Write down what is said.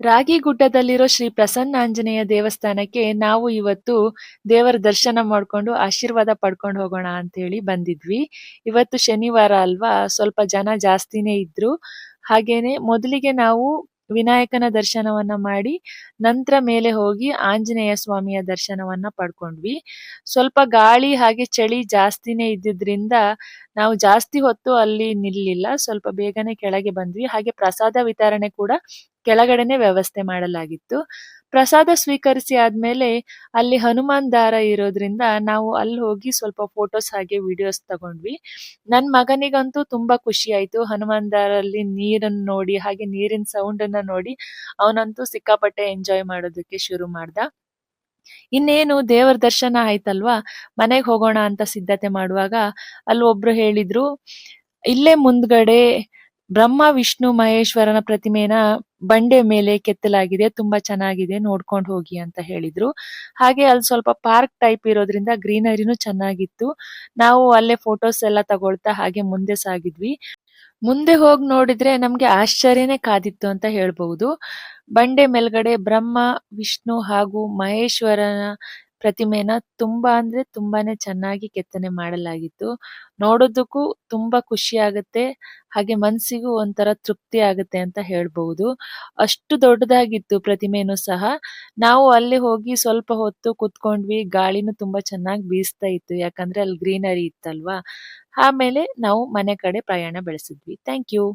ರಾಗಿಗುಡ್ಡದಲ್ಲಿರೋ ಶ್ರೀ ಪ್ರಸನ್ನ ಆಂಜನೇಯ ದೇವಸ್ಥಾನಕ್ಕೆ ನಾವು ಇವತ್ತು ದೇವರ ದರ್ಶನ ಮಾಡ್ಕೊಂಡು ಆಶೀರ್ವಾದ ಪಡ್ಕೊಂಡು ಹೋಗೋಣ ಅಂತ ಹೇಳಿ ಬಂದಿದ್ವಿ. ಇವತ್ತು ಶನಿವಾರ ಅಲ್ವಾ, ಸ್ವಲ್ಪ ಜನ ಜಾಸ್ತಿನೇ ಇದ್ರು. ಹಾಗೇನೆ ಮೊದಲಿಗೆ ನಾವು ವಿನಾಯಕನ ದರ್ಶನವನ್ನ ಮಾಡಿ, ನಂತರ ಮೇಲೆ ಹೋಗಿ ಆಂಜನೇಯ ಸ್ವಾಮಿಯ ದರ್ಶನವನ್ನ ಪಡ್ಕೊಂಡ್ವಿ. ಸ್ವಲ್ಪ ಗಾಳಿ ಹಾಗೆ ಚಳಿ ಜಾಸ್ತಿನೇ ಇದ್ದಿದ್ರಿಂದ ನಾವು ಜಾಸ್ತಿ ಹೊತ್ತು ಅಲ್ಲಿ ನಿಲ್ಲಿಲ್ಲ. ಸ್ವಲ್ಪ ಬೇಗನೆ ಕೆಳಗೆ ಬಂದ್ವಿ. ಹಾಗೆ ಪ್ರಸಾದ ವಿತರಣೆ ಕೂಡ ಕೆಳಗಡೆನೆ ವ್ಯವಸ್ಥೆ ಮಾಡಲಾಗಿತ್ತು. ಪ್ರಸಾದ ಸ್ವೀಕರಿಸಿ ಆದ್ಮೇಲೆ ಅಲ್ಲಿ ಹನುಮಾನ್ ದಾರ ಇರೋದ್ರಿಂದ ನಾವು ಅಲ್ಲಿ ಹೋಗಿ ಸ್ವಲ್ಪ ಫೋಟೋಸ್ ಹಾಗೆ ವಿಡಿಯೋಸ್ ತಗೊಂಡ್ವಿ. ನನ್ ಮಗನಿಗಂತೂ ತುಂಬಾ ಖುಷಿ ಆಯ್ತು. ಹನುಮಾನ್ ದಾರಲ್ಲಿ ನೀರನ್ನು ನೋಡಿ, ಹಾಗೆ ನೀರಿನ ಸೌಂಡ್ ಅನ್ನ ನೋಡಿ ಅವನಂತೂ ಸಿಕ್ಕಾಪಟ್ಟೆ ಎಂಜಾಯ್ ಮಾಡೋದಕ್ಕೆ ಶುರು ಮಾಡ್ದ. ಇನ್ನೇನು ದೇವರ ದರ್ಶನ ಆಯ್ತಲ್ವಾ? ಮನೆಗೆ ಹೋಗೋಣ ಅಂತ ಸಿದ್ಧತೆ ಮಾಡುವಾಗ ಅಲ್ಲಿ ಒಬ್ರು ಹೇಳಿದ್ರು ಇಲ್ಲೇ ಮುಂದ್ಗಡೆ ಬ್ರಹ್ಮ, ವಿಷ್ಣು, ಮಹೇಶ್ವರನ ಪ್ರತಿಮೆನ ಬಂಡೆ ಮೇಲೆ ಕೆತ್ತಲಾಗಿದೆ, ತುಂಬಾ ಚೆನ್ನಾಗಿದೆ, ನೋಡ್ಕೊಂಡು ಹೋಗಿ ಅಂತ ಹೇಳಿದ್ರು. ಹಾಗೆ ಅಲ್ಲಿ ಸ್ವಲ್ಪ ಪಾರ್ಕ್ ಟೈಪ್ ಇರೋದ್ರಿಂದ ಗ್ರೀನರಿನು ಚೆನ್ನಾಗಿತ್ತು. ನಾವು ಅಲ್ಲೇ ಫೋಟೋಸ್ ಎಲ್ಲ ತಗೊಳ್ತಾ ಹಾಗೆ ಮುಂದೆ ಸಾಗಿದ್ವಿ. ಮುಂದೆ ಹೋಗಿ ನೋಡಿದ್ರೆ ನಮ್ಗೆ ಆಶ್ಚರ್ಯನೇ ಕಾದಿತ್ತು ಅಂತ ಹೇಳ್ಬಹುದು. ಬಂಡೆ ಮೇಲ್ಗಡೆ ಬ್ರಹ್ಮ, ವಿಷ್ಣು ಹಾಗೂ ಮಹೇಶ್ವರನ ಪ್ರತಿಮೆನ ತುಂಬಾ ಅಂದ್ರೆ ತುಂಬಾನೇ ಚೆನ್ನಾಗಿ ಕೆತ್ತನೆ ಮಾಡಲಾಗಿತ್ತು. ನೋಡೋದಕ್ಕೂ ತುಂಬಾ ಖುಷಿ ಆಗುತ್ತೆ, ಹಾಗೆ ಮನಸ್ಸಿಗೂ ಒಂಥರ ತೃಪ್ತಿ ಆಗುತ್ತೆ ಅಂತ ಹೇಳ್ಬಹುದು. ಅಷ್ಟು ದೊಡ್ಡದಾಗಿತ್ತು ಪ್ರತಿಮೆನು ಸಹ. ನಾವು ಅಲ್ಲಿ ಹೋಗಿ ಸ್ವಲ್ಪ ಹೊತ್ತು ಕುತ್ಕೊಂಡ್ವಿ, ಗಾಳಿನೂ ತುಂಬಾ ಚೆನ್ನಾಗಿ ಬೀಸ್ತಾ ಇತ್ತು, ಯಾಕಂದ್ರೆ ಅಲ್ಲಿ ಗ್ರೀನರಿ ಇತ್ತಲ್ವಾ? ಆಮೇಲೆ ನಾವು ಮನೆ ಕಡೆ ಪ್ರಯಾಣ ಬೆಳೆಸಿದ್ವಿ. Thank you.